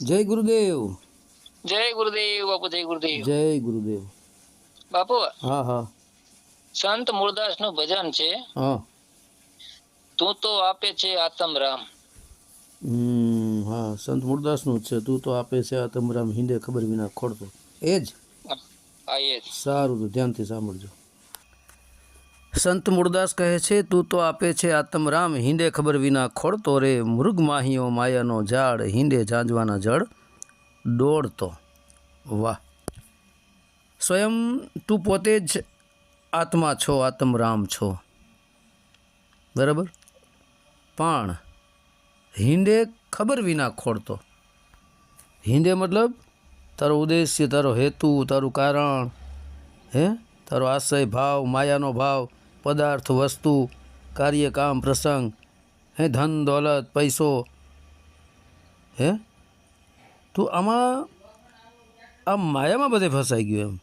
જય ગુરુદેવ. જય ગુરુદેવ બાપુ જય ગુરુદેવ. જય ગુરુદેવ. બાપુ હા હા. સંત મૂળદાસનું ભજન છે. હા. તું તો આપે છે આતમ રામ હમ, હા સંત મૂળદાસનું જ છે. તું તો આપે છે આતમ રામ હિંદે ખબર વિના ખોડતો. એ જ? આ એ જ. સારું તો ધ્યાનથી સાંભળજો. સંત મૂળદાસ કહે છે, તું તો આપે છે આત્મરામ, હિંદે ખબર વિના ખોડતો રે મૃગ માહીઓ માયાનો ઝાડ, હિંદે ઝાંઝવાના જળ દોડતો. વાહ. સ્વયં તું પોતે જ આત્મા છો, આત્મરામ છો. બરાબર? પણ હિંદે ખબર વિના ખોડતો હિંદે મતલબ તારો ઉદ્દેશ્ય, તારો હેતુ, તારું કારણ, હે? તારો આશય, ભાવ, માયાનો ભાવ પદાર્થ, વસ્તુ, કાર્ય, કામ, પ્રસંગ, હે, ધન, દોલત, પૈસો, હે? તો આમાં આ માયામાં બધે ફસાઈ ગયો એમ.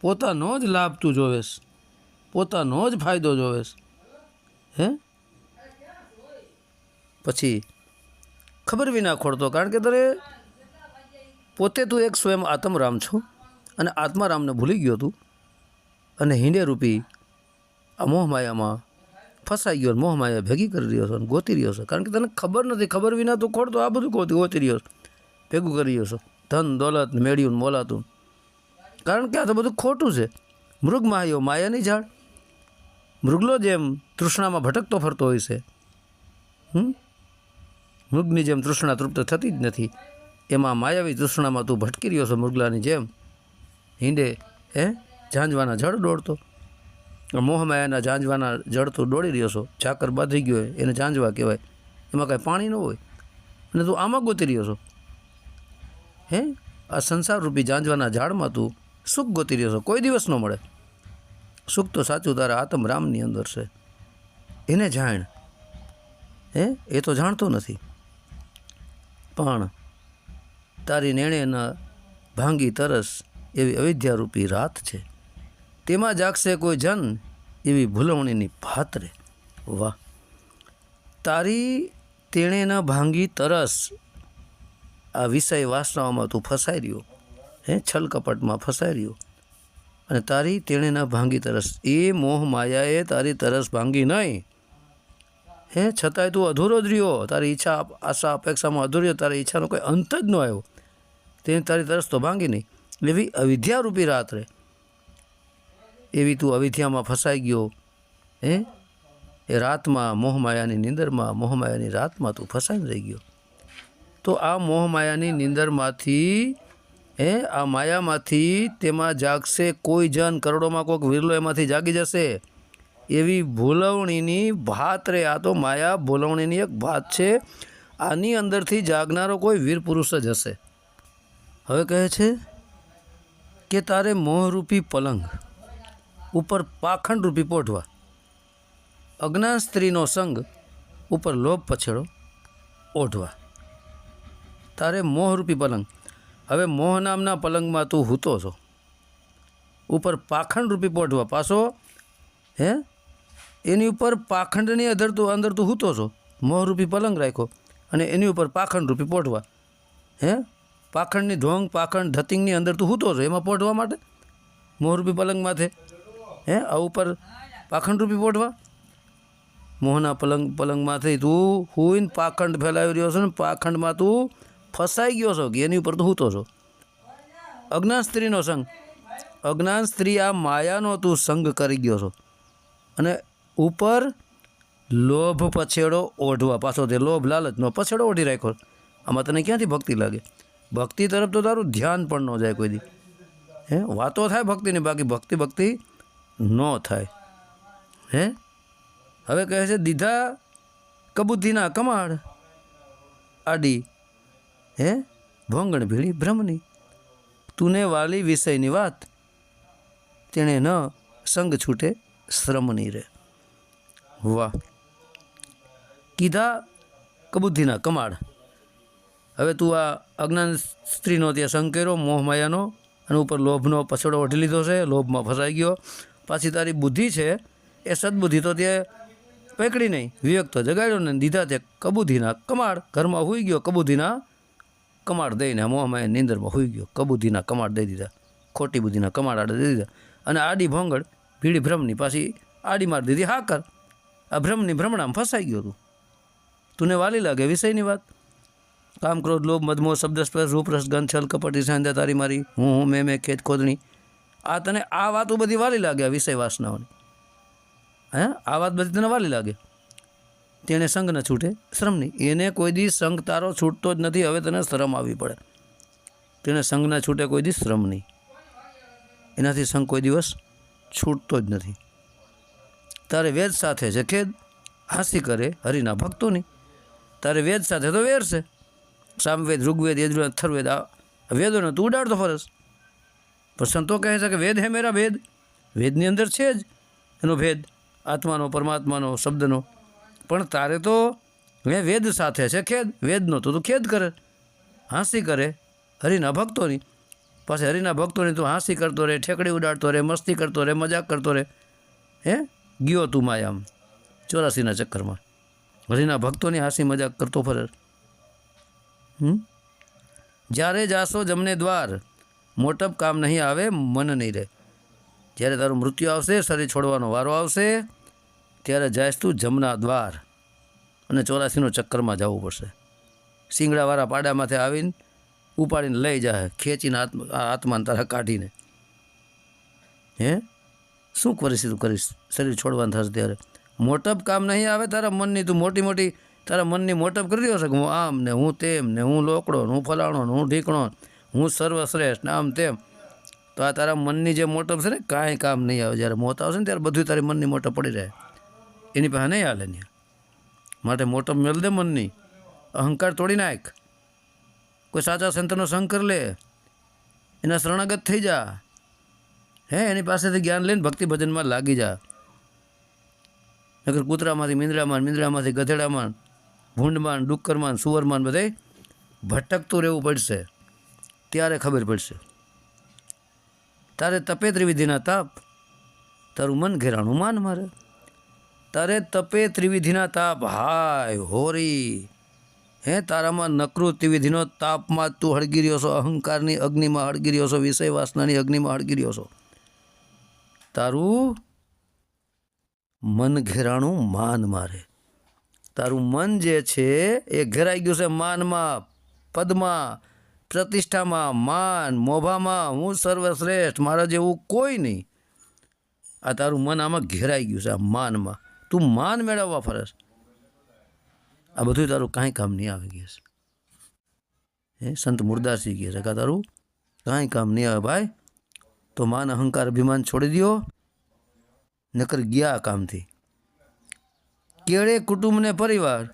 પોતાનો જ લાભ તું જોવેશ. પોતાનો જ ફાયદો જોવેશ. હે? પછી, ખબર વિના ખોડતો, કારણ કે તારે પોતે તું એક સ્વયં આત્મરામ છો અને આત્મારામને ભૂલી ગયો તું. અને હિંડે રૂપી આ મોહમાયામાં ફસાઈ ગયો મોહમાયા ભેગી કરી રહ્યો છો અને ગોતી રહ્યો છો. કારણ કે તને ખબર નથી, ખબર વિના તું ખોડતો આ બધું ગોતી ગોતી રહ્યો છો. ભેગું કરી રહ્યો છો. ધન, દોલત, મેળ્યું મોલાતું. કારણ કે આ તો બધું ખોટું છે. મૃગ માયો, માયાની ઝાડ. મૃગલો જેમ તૃષ્ણામાં ભટકતો ફરતો હોય છે. હમ? મૃગની જેમ તૃષ્ણા તૃપ્ત થતી જ નથી. એમાં માયાવી તૃષ્ણામાં તું ભટકી રહ્યો છો મૃગલાની જેમ. હિંડે, હે? ઝાંઝવાના જળ દોડતો. મોહમાયાના ઝાંઝવાના જળ તું દોડી રહ્યો છો. ઝાકર બાંધી ગયો હોય, એને ઝાંઝવા કહેવાય. એમાં કાંઈ પાણી ન હોય. અને તું આમાં ગોતી રહ્યો છો. હે? આ સંસારરૂપી ઝાંઝવાના ઝાડમાં તું સુખ ગોતી રહ્યો છો. કોઈ દિવસ ન મળે. સુખ તો સાચું તારા આત્મ રામની અંદર છે. એને જાણ. હે? એ તો જાણતો નથી. પણ તારી નેણેના ભાંગી તરસ એવી અવિદ્યારૂપી રાત છે. તેમાં જાગશે કોઈ જન એવી ભૂલવણીની ભાત રે. વાહ. તારી તેણે ન ભાંગી તરસ. આ વિષય વાસનાઓમાં તું ફસાઈ રહ્યો. હે, છલ કપટમાં ફસાઈ રહ્યો. અને તારી તેણે ન ભાંગી તરસ. એ મોહ માયાએ તારી તરસ ભાંગી નહીં. હે, છતાંય તું અધૂરો જ રહ્યો. તારી ઈચ્છા, આશા, અપેક્ષામાં અધૂર્યો તારી ઈચ્છાનો કોઈ અંત જ ન આવ્યો. તેને તારી તરસ તો ભાંગી નહીં. એવી અવિદ્યારૂપી રાત રે. એવી તું અવિધ્યામાં ફસાઈ ગયો, હે? એ રાતમાં મોહમાયાની નિંદરમાં, મોહમાયાની રાતમાં તું ફસાઈને રહી ગયો. તો આ મોહમાયાની નિંદરમાંથી, હે? આ માયામાંથી તેમાં જાગશે કોઈ જન. કરોડોમાં કોઈક વિરલો એમાંથી જાગી જશે. એવી ભૂલવણીની ભાત રે. આ તો માયા ભૂલવણીની એક ભાત છે. આની અંદરથી જાગનારો કોઈ વીર પુરુષ જ હશે. હવે કહે છે કે તારે મોહરૂપી પલંગ ઉપર પાખંડરૂપી પોઢવા. અજ્ઞાન સ્ત્રીનો સંગ ઉપર લોભ પછેડો, ઓઢવા. તારે મોહરૂપી પલંગ. હવે મોહ નામના પલંગમાં તું હૂતો છો. ઉપર પાખંડરૂપી પોઢવા પાછો, હે? એની ઉપર પાખંડની અંદર તું અંદર તું હૂતો છો. મોહરૂપી પલંગ રાખ્યો અને એની ઉપર પાખંડરૂપી પોઢવા. હે? પાખંડની ઢોંગ પાખંડ ધતિંગની અંદર તું હૂતો છો એમાં પોઢવા માટે? મોહરૂપી પલંગ માથે હે, આ ઉપર પાખંડ રૂપી પોઢવા? મોહના પલંગ, પલંગમાંથી તું હુઈને પાખંડ ફેલાવી રહ્યો છો ને, પાખંડમાં તું ફસાઈ ગયો છો એની ઉપર તું હૂતો છો? અજ્ઞાન સ્ત્રીનો સંગ. અજ્ઞાન સ્ત્રી આ માયાનો તું સંગ કરી ગયો છો. અને ઉપર લોભ પછેડો ઓઢવા, પાછો તે લોભ લાલચનો પછેડો ઓઢી રાખ્યો આમાં તને ક્યાંથી ભક્તિ લાગે? ભક્તિ તરફ તો તારું ધ્યાન પણ ન જાય કોઈ દી. હે, વાતો થાય ભક્તિની, બાકી ભક્તિ ભક્તિ ન થાય. હે? હવે કહે છે, દીધા કબૂતીના કમાડ. આડી, હે? ભોંગણ ભીડી બ્રહ્મની તુને વાલી વિષયની વાત. તેણે ન સંગ છૂટે શ્રમની રે. વાહ. કીધા કબુદ્ધિના કમાડ. હવે તું આ અજ્ઞાન સ્ત્રીનો ત્યાં સંગ કર્યો મોહ માયાનો અને ઉપર લોભનો પછડો વઢી લીધો છે, લોભમાં ફસાઈ ગયો. પાછી તારી બુદ્ધિ છે, એ સદબુદ્ધિ તો તે પકડી નહીં, વિવેક તો જગાડ્યો ને દીધા તે કબૂધીના કમાડ, ઘરમાં હોઈ ગયો કબૂધીના કમાડ દઈને મોહમાં નીંદરમાં હોઈ ગયો, કબૂધીના કમાડ દઈ દીધા, ખોટી બુદ્ધિના કમાડ આડે દઈ દીધા, અને આડી ભોંગળ, ભીડી ભ્રમની પાછી આડી મારી દીધી, હા કર, આ ભ્રમની ભ્રમણામાં ફસાઈ ગયો તું. તુને વાલી લાગે વિષયની વાત? કામ ક્રોધ, લોભ મધમો શબ્દ સ્પર્શ રૂપરસ, ગંધ, છલ, કપટી સાંધ્યા તારી મારી, હું હું, મેં મેં ખેત ખોદણી આ તને આ વાતો બધી વાલી લાગે, આ વિષય વાસનાઓની. હે? આ વાત બધી તને વાલી લાગે? તેને સંઘ ન છૂટે. શ્રમ નહીં. એને કોઈ દી સંગ તારો છૂટતો જ નથી. હવે તને શ્રમ આવવી પડે. તેને સંઘ ના છૂટે, કોઈ દી શ્રમ નહીં. એનાથી સંગ કોઈ દિવસ છૂટતો જ નથી. તારે વેદ સાથે છે ખેદ હાંસી કરે હરિના ભક્તોની. તારે વેદ સાથે તો વેર છે. સામવેદ, ઋગ્વેદ, યજુર્વેદ, અથર્વેદ, આ વેદોને તું ઉડાડતો ફરસ. પણ સંતો કહે છે કે વેદ હે મેરા ભેદ વેદની અંદર છે જ એનો ભેદ, આત્માનો, પરમાત્માનો, શબ્દનો. પણ તારે તો મેં વેદ સાથે છે ખેદ, વેદનો તો તું ખેદ કરે. હાંસી કરે. હરિના ભક્તોની પાસે હરિના ભક્તોની તું હાંસી કરતો રહે ઠેકડી ઉડાડતો રહે મસ્તી કરતો રહે મજાક કરતો રહે હે? ગયો તું માયામ, ચોરાસીના ચક્કરમાં. હરિના ભક્તોની હાંસી મજાક કરતો ફરે. હમ? જ્યારે જાશો જમને દ્વાર મોટપ કામ નહીં આવે, મન નહીં રહે. જ્યારે તારું મૃત્યુ આવશે, શરીર છોડવાનો વારો આવશે, ત્યારે જાયશ તું જમના દ્વાર અને ચોરાસીનો ચક્કરમાં જવું પડશે. શિંગડાવાળા પાડામાંથી આવીને ઉપાડીને લઈ જાય, ખેંચીને આત્મા આત્માને તારા કાઢીને. હે? શું કરીશ તું કરીશ? શરીર છોડવાનું થશે ત્યારે. મોટપ કામ નહીં આવે, તારા મનની તું મોટી મોટી, તારા મનની મોટપ કરી રહ્યો છે કે હું આમ ને હું તેમ ને હું લોકડો ને હું ફલાણો ને હું ઢીકણો હું સર્વશ્રેષ્ઠ, આમ તેમ. તો આ તારા મનની જે મોટપ છે ને, કાંઈ કામ નહીં આવે. જ્યારે મોત આવશે ને, ત્યારે બધું તારી મનની મોટપ પડી રહે. એની પાસે નહીં હાલે ને. માટે મોટપ મેળ દે મનની. અહંકાર તોડી નાખ. કોઈ સાચા સંતનો સંગ કરી લે. એના શરણાગત થઈ જા. હે, એની પાસેથી જ્ઞાન લઈને ભક્તિ ભજનમાં લાગી જા. નગર કૂતરામાંથી મિંદરામાં મીંદડામાંથી ગધેડામાં, ભૂંડમાં, ડુક્કરમાં, સુવરમાં બધે ભટકતું રહેવું પડશે. ત્યારે ખબર પડશે. તારે તપે ત્રિવિધિના તાપ, તારું મન ઘેરાણું માન મારે. તારે તપે ત્રિવિધિના તાપ, હાય હોરી. હે, તારામાં નકરું ત્રિવિધિનો તાપમાં તું હળગી રહ્યો છો, અહંકારની અગ્નિમાં હળગી છો વિષય વાસનાની અગ્નિમાં હળગી છો. તારું મન ઘેરાણું માન મારે. તારું મન જે છે એ ઘેરાઈ ગયું છે માનમાં, પદમાં. પ્રતિષ્ઠામાં, માન, મોભામાં, હું સર્વશ્રેષ્ઠ, મારા જેવું કોઈ નહીં. આ તારું મન આમાં ઘેરાઈ ગયું છે, આ માનમાં. તું માન મેળવવા ફરસ આ બધું તારું કાંઈ કામ નહીં આવી ગયું છે હે, સંત મુરદાસજી કહે છે કે તારું કાંઈ કામ નહીં આવે ભાઈ. તો માન અહંકાર અભિમાન છોડી દો નકર ગયા કામથી. કેળે કુટુંબને પરિવાર,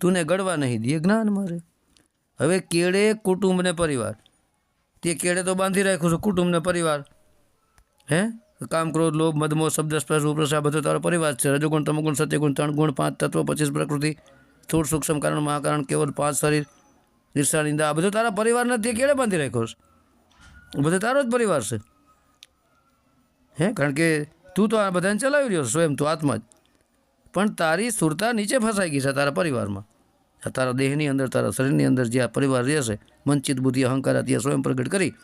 તુને ગળવા નહીં દે જ્ઞાન મારે. હવે કેળે કુટુંબને પરિવાર. તે કેળે તો બાંધી રાખ્યું છે કુટુંબને પરિવાર. હે? કામ ક્રોધ લોભ મદમો શબ્દ, સ્પર્શ ઉપરસા બધો તારો પરિવાર છે. રજોગુણ, તમોગુણ, સત્યગુણ ત્રણ ગુણ પાંચ તત્વ, પચીસ પ્રકૃતિ સ્થૂળ સૂક્ષ્મ, કારણ, મહાકારણ, કેવલ, પાંચ શરીર, ઈર્ષા, નિંદા, આ બધો તારા પરિવાર નથી કેળે બાંધી રાખ્યો છે. બધો તારો જ પરિવાર છે. હે? કારણ કે તું તો આ બધાને ચલાવી રહ્યો સ્વયં તું આત્મા જ. પણ તારી સુરતા નીચે ફસાઈ ગઈ છે તારા પરિવારમાં. તારા દેહની અંદર, તારા શરીરની અંદર જે આ પરિવાર રહેશે મનચિત બુદ્ધિ, અહંકાર ત્યાં સ્વયં પ્રગટ કરી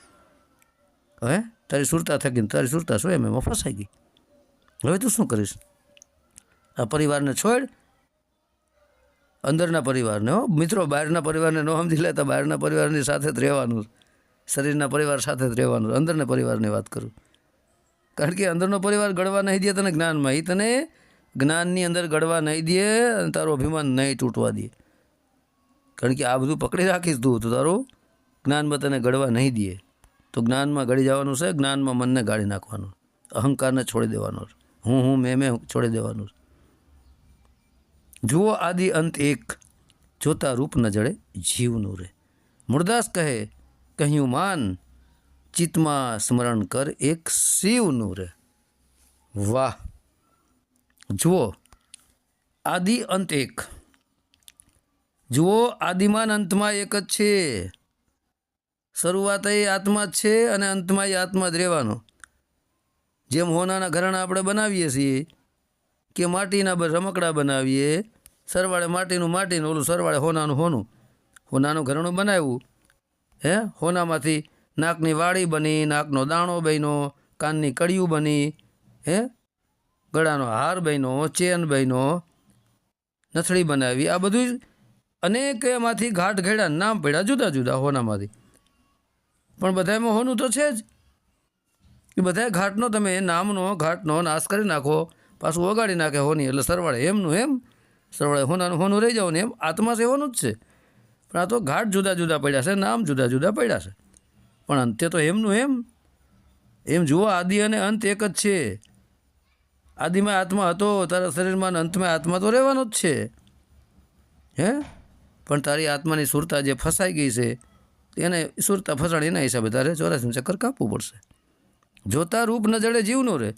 હવે તારી સુરતા થકીને તારી સુરતા સ્વયં એમાં ફસાઈ ગઈ. હવે તું શું કરીશ? આ પરિવારને છોડ. અંદરના પરિવારને, હો. મિત્રો, બહારના પરિવારને ન સમજી લેતા બહારના પરિવારની સાથે જ રહેવાનું શરીરના પરિવાર સાથે જ રહેવાનું અંદરના પરિવારની વાત કરું. કારણ કે અંદરનો પરિવાર ગળવા નહીં દે તને જ્ઞાનમાં. એ તને જ્ઞાનની અંદર ગળવા નહીં દે અને તારું અભિમાન નહીં તૂટવા દે. કારણ કે આ બધું પકડી રાખીશ તું, તો તારું જ્ઞાનમાં તને ગળવા નહીં દે. તો જ્ઞાનમાં ગળી જવાનું છે, જ્ઞાનમાં મનને ગાળી નાખવાનું. અહંકારને છોડી દેવાનો. હું હું, મેં મેં છોડી દેવાનું. જુઓ આદિ અંત એક, જોતા રૂપ ન જડે, જીવનું રે. મુરદાસ કહે, કહ્યું માન, ચિત્તમાં સ્મરણ કર એક શિવનું રે. વાહ. જુઓ, આદિ અંત એક જુઓ, આદિમાન અંતમાં એક જ છે. શરૂઆત એ આત્મા જ છે અને અંતમાં એ આત્મા જ રહેવાનો. જેમ હોનાના ઘરાણા આપણે બનાવીએ છીએ કે માટીના રમકડા બનાવીએ, સરવાળે માટીનું માટીનું ઓલું સરવાળે હોનાનું હોનું. હોનાનું ઘરણું બનાવ્યું. હે? હોનામાંથી નાકની વાળી બની, નાકનો દાણો બન્યો, કાનની કડિયું બની, હે? ગળાનો હાર બન્યો, ચેન બન્યો નથડી બનાવી. આ બધું અનેક એમાંથી ઘાટ ઘેડા નામ પડ્યા, જુદા જુદા હોનામાંથી. પણ બધામાં હોનું તો છે જ. એ બધા ઘાટનો તમે નામનો, ઘાટનો નાશ કરી નાખો, પાછું ઓગાડી નાખે હોની. એટલે સરવાળે એમનું એમ, સરવાળે હોનાનું હોનું રહી જાવ ને એમ. આત્મા છે, હોનું જ છે. પણ આ તો ઘાટ જુદા જુદા પડ્યા છે, નામ જુદા જુદા પડ્યા છે. પણ અંતે તો એમનું એમ. એમ જુઓ, આદિ અને અંત એક જ છે. આદિમાં આત્મા હતો, તારા શરીરમાં અંતમાં આત્મા તો રહેવાનો જ છે. હે? પણ તારી આત્માની સુરતા જે ફસાઈ ગઈ છે, એને સુરતા ફસાણી એના હિસાબે તારે ચોરાસી ચક્કર કાપવું પડશે. જોતા રૂપ ન જડે જીવનો રે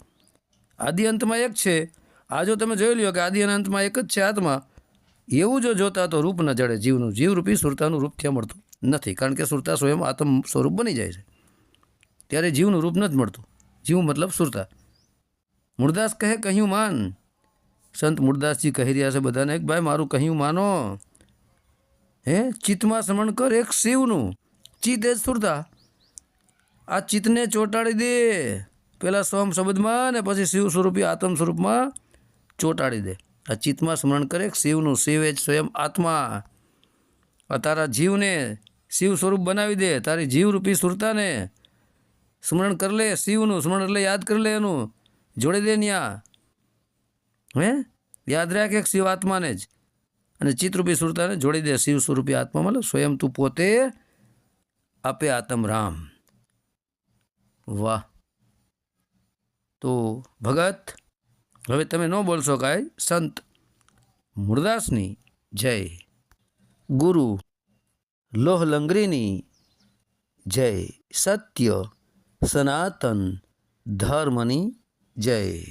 આદિ અંતમાં એક છે. આ જો તમે જોઈ લ્યો કે આદિ અને અંતમાં એક જ છે આત્મા. એવું જો જોતા તો રૂપ ન જડે, જીવનું. જીવરૂપી સુરતાનું રૂપ ત્યાં મળતું નથી, કારણ કે સુરતા સ્વયં આત્મ સ્વરૂપ બની જાય છે. ત્યારે જીવનું રૂપ નથી મળતું. જીવ મતલબ સુરતા. મૂળદાસ કહે, કહ્યું માન. સંત મૂળદાસજી કહી રહ્યા છે બધાને ભાઈ, મારું કહ્યું માનો. હે? ચિત્તમાં સ્મરણ કર એક શિવનું. ચિત્ત એ સુરતા. આ ચિત્તને ચોંટાડી દે. પેલા સોમ શબ્દમાં ને પછી શિવ સ્વરૂપી આત્મ સ્વરૂપમાં ચોંટાડી દે. આ ચિત્તમાં સ્મરણ કરે શિવનું. શિવ એ જ સ્વયં આત્મા. આ તારા જીવને શિવ સ્વરૂપ બનાવી દે. તારી જીવરૂપી સુરતાને સ્મરણ કરી લે શિવનું. સ્મરણ એટલે યાદ કરી લે એનું. જોડી દે ન્યા. હે? યાદ રાખ એક શિવ આત્માને જ. અને ચિત્રરૂપી સુરતાને જોડી દે શિવ સ્વરૂપી આત્મા મતલબ સ્વયં તું પોતે આપે આત્મ રામ. વાહ. તો ભગત, હવે તમે ન બોલશો કાંઈ સંત મૂળદાસની જય. ગુરુ લોહલંગરીની જય. સત્ય સનાતન ધર્મની જય.